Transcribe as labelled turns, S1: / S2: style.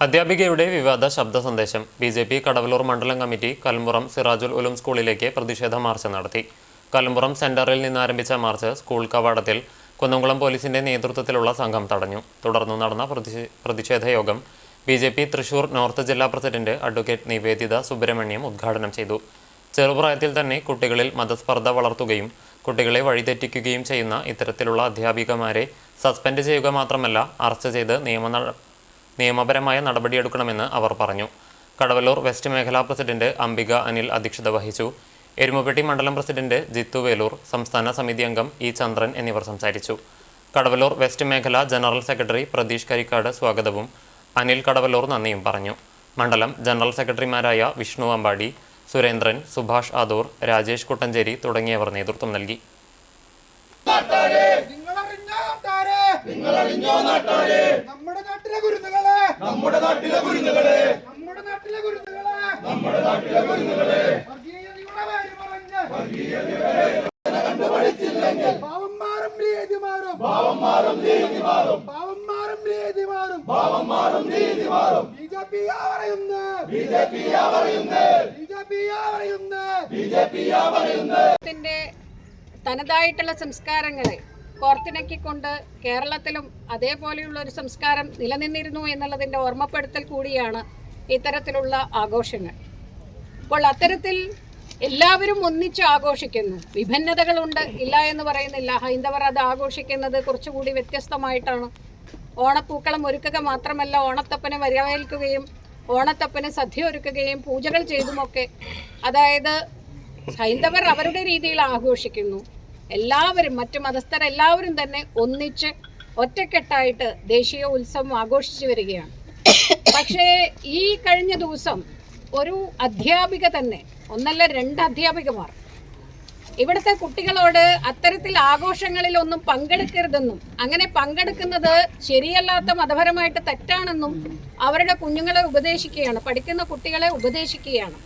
S1: അധ്യാപികയുടെ വിവാദ ശബ്ദ സന്ദേശം ബി ജെ പി കടവലൂർ മണ്ഡലം കമ്മിറ്റി കൽമുറം സിറാജുൽ ഉലും സ്കൂളിലേക്ക് പ്രതിഷേധ മാർച്ച് നടത്തി. കൽമുറം സെന്ററിൽ നിന്ന് ആരംഭിച്ച മാർച്ച് സ്കൂൾ കവാടത്തിൽ കുന്നംകുളം പോലീസിന്റെ നേതൃത്വത്തിലുള്ള സംഘം തടഞ്ഞു. തുടർന്ന് നടന്ന പ്രതിഷേധ യോഗം B J P Thrissur north ജില്ലാ പ്രസിഡന്റ് അഡ്വക്കേറ്റ് നിവേദിത സുബ്രഹ്മണ്യം ഉദ്ഘാടനം ചെയ്തു. ചെറുപ്രായത്തിൽ തന്നെ കുട്ടികളിൽ മതസ്പർദ്ധ വളർത്തുകയും കുട്ടികളെ വഴിതെറ്റിക്കുകയും ചെയ്യുന്ന ഇത്തരത്തിലുള്ള അധ്യാപികമാരെ സസ്പെൻഡ് ചെയ്യുക മാത്രമല്ല അറസ്റ്റ് ചെയ്ത് നിയമ നിയമപരമായ നടപടിയെടുക്കണമെന്ന് അവർ പറഞ്ഞു. കടവല്ലൂർ വെസ്റ്റ് മേഖലാ പ്രസിഡന്റ് അംബിക അനിൽ അധ്യക്ഷത വഹിച്ചു. എരുമപ്പെട്ടി മണ്ഡലം പ്രസിഡന്റ് ജിത്തു വേലൂർ സംസ്ഥാന സമിതി അംഗം ഇ ചന്ദ്രൻ എന്നിവർ സംസാരിച്ചു. കടവല്ലൂർ വെസ്റ്റ് മേഖല ജനറൽ സെക്രട്ടറി പ്രതീഷ് കരിക്കാട് സ്വാഗതവും അനിൽ കടവല്ലൂർ നന്ദിയും പറഞ്ഞു. മണ്ഡലം ജനറൽ സെക്രട്ടറിമാരായ വിഷ്ണു അമ്പാടി സുരേന്ദ്രൻ സുഭാഷ് ആദൂർ രാജേഷ് കുട്ടഞ്ചേരി തുടങ്ങിയവർ നേതൃത്വം നൽകി.
S2: നമ്മുടെ നാട്ടിലെ
S3: നമ്മുടെ നാട്ടിലെ കുരുന്നുകളെ.
S2: നമ്മുടെ നാട്ടിലെ കുരുന്നുകളെ. നമ്മുടെ നാട്ടിലെ കുരുന്നുകളെ. രീതി മാറും
S3: മാറും
S2: രീതി മാറും
S3: മാറും
S2: ബി ജെ പി പറയുന്നു
S3: ബി ജെ പി പറയുന്നേ.
S2: ബി ജെ പി പറയുന്നു.
S3: ബി ജെ പി പറയുന്നേ.
S4: കേരളത്തിന്റെ തനതായിട്ടുള്ള സംസ്കാരങ്ങളെ കോർത്തിണക്കിക്കൊണ്ട് കേരളത്തിലും അതേപോലെയുള്ള ഒരു സംസ്കാരം നിലനിന്നിരുന്നു എന്നുള്ളതിന്റെ ഓർമ്മപ്പെടുത്തൽ കൂടിയാണ് ഇത്തരത്തിലുള്ള ആഘോഷങ്ങൾ. അപ്പോൾ അത്തരത്തിൽ എല്ലാവരും ഒന്നിച്ച് ആഘോഷിക്കുന്നു. വിഭിന്നതകളുണ്ട്. ഇല്ല എന്ന് പറയുന്നില്ല. ഹൈന്ദവർ അത് ആഘോഷിക്കുന്നത് കുറച്ചുകൂടി വ്യത്യസ്തമായിട്ടാണ്. ഓണപ്പൂക്കളം ഒരുക്കുക മാത്രമല്ല ഓണത്തപ്പനെ വരവേൽക്കുകയും ഓണത്തപ്പന് സദ്യ ഒരുക്കുകയും പൂജകൾ ചെയ്തുമൊക്കെ. അതായത് ഹൈന്ദവർ അവരുടെ രീതിയിൽ ആഘോഷിക്കുന്നു. എല്ലാവരും മറ്റു മതസ്ഥരെല്ലാവരും തന്നെ ഒന്നിച്ച് ഒറ്റക്കെട്ടായിട്ട് ദേശീയ ഉത്സവം ആഘോഷിച്ചു വരികയാണ്. പക്ഷേ ഈ കഴിഞ്ഞ ദിവസം ഒരു അധ്യാപിക തന്നെ ഒന്നല്ല രണ്ട് അധ്യാപികമാർ ഇവിടുത്തെ കുട്ടികളോട് അത്തരത്തിൽ ആഘോഷങ്ങളിലൊന്നും പങ്കെടുക്കരുതെന്നും അങ്ങനെ പങ്കെടുക്കുന്നത് ശരിയല്ലാത്ത മതപരമായിട്ട് തെറ്റാണെന്നും അവരുടെ കുഞ്ഞുങ്ങളെ ഉപദേശിക്കുകയാണ് പഠിക്കുന്ന കുട്ടികളെ ഉപദേശിക്കുകയാണ്.